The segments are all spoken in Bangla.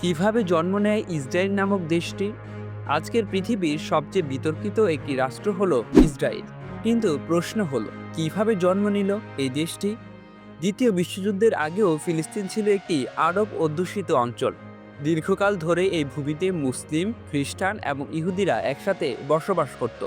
কীভাবে জন্ম নেয় ইসরায়েল নামক দেশটি? আজকের পৃথিবীর সবচেয়ে বিতর্কিত একটি রাষ্ট্র হল ইসরায়েল। কিন্তু প্রশ্ন হলো, কীভাবে জন্ম নিল এই দেশটি? দ্বিতীয় বিশ্বযুদ্ধের আগেও ফিলিস্তিন ছিল একটি আরব অধ্যুষিত অঞ্চল। দীর্ঘকাল ধরে এই ভূমিতে মুসলিম, খ্রিস্টান এবং ইহুদিরা একসাথে বসবাস করত।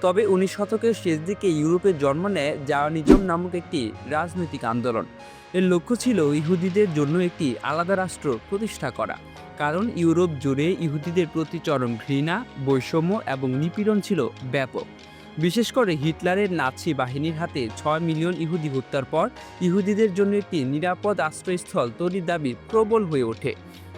তবে উনিশ শতকের শেষ দিকে ইউরোপে জন্ম নেয় জাওয়ানিজম নামক একটি রাজনৈতিক আন্দোলন। এর লক্ষ্য ছিল ইহুদিদের জন্য একটি আলাদা রাষ্ট্র প্রতিষ্ঠা করা। কারণ ইউরোপ জুড়ে ইহুদিদের প্রতি চরম ঘৃণা, বৈষম্য এবং নিপীড়ন ছিল ব্যাপক। বিশেষ করে হিটলারের নাৎসি বাহিনীর হাতে ছয় মিলিয়ন ইহুদি হত্যার পর ইহুদিদের জন্য একটি নিরাপদ আশ্রয়স্থল তৈরির দাবি প্রবল হয়ে ওঠে।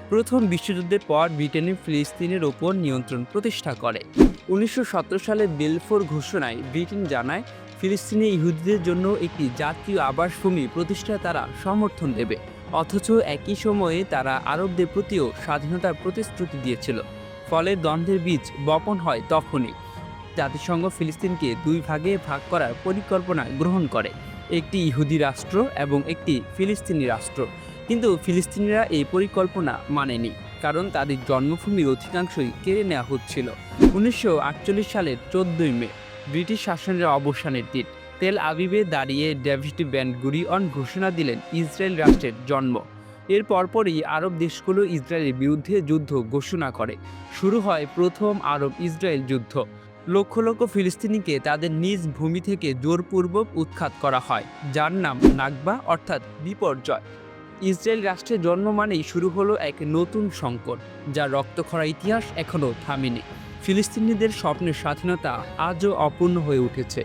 প্রথম বিশ্বযুদ্ধের পর ব্রিটেনে ফিলিস্তিনের ওপর নিয়ন্ত্রণ প্রতিষ্ঠা করে। উনিশশো সতেরো সালে বেলফোর ঘোষণায় ব্রিটেন জানায় ফিলিস্তিনে ইহুদিদের জন্য একটি জাতীয় আবাসভূমি প্রতিষ্ঠায় তারা সমর্থন দেবে। অথচ একই সময়ে তারা আরবদের প্রতিও স্বাধীনতার প্রতিশ্রুতি দিয়েছিল। ফলে দ্বন্দ্বের বীজ বপন হয় তখনই। জাতিসংঘ ফিলিস্তিনকে দুই ভাগে ভাগ করার পরিকল্পনা গ্রহণ করে। একটি ইহুদি রাষ্ট্র এবং একটি ফিলিস্তিনি রাষ্ট্র। কিন্তু ফিলিস্তিনিরা এই পরিকল্পনা মানেনি, কারণ তাদের জন্মভূমির অধিকাংশই কেড়ে নেওয়া হচ্ছিল। উনিশশো আটচল্লিশ সালের চোদ্দই মে। ব্রিটিশ শাসনের অবসানের দিন তেল আবিবে দাঁড়িয়ে ডেভিড ব্যান গুরিয়ন ঘোষণা দিলেন ইসরায়েল রাষ্ট্রের জন্ম। এর পরপরই আরব দেশগুলো ইসরায়েলের বিরুদ্ধে যুদ্ধ ঘোষণা করে। শুরু হয় প্রথম আরব ইসরায়েল যুদ্ধ। লক্ষ লক্ষ ফিলিস্তিনিকে তাদের নিজ ভূমি থেকে জোরপূর্বক উৎখাত করা হয়, যার নাম নাগবা অর্থাৎ বিপর্যয়। ইসরায়েল রাষ্ট্রের জন্ম মানেই শুরু হলো এক নতুন সংকট যার রক্তক্ষরা ইতিহাস এখনও থামেনি। ফিলিস্তিনিদের স্বপ্নের স্বাধীনতা আজও অপূর্ণ হয়ে উঠেছে।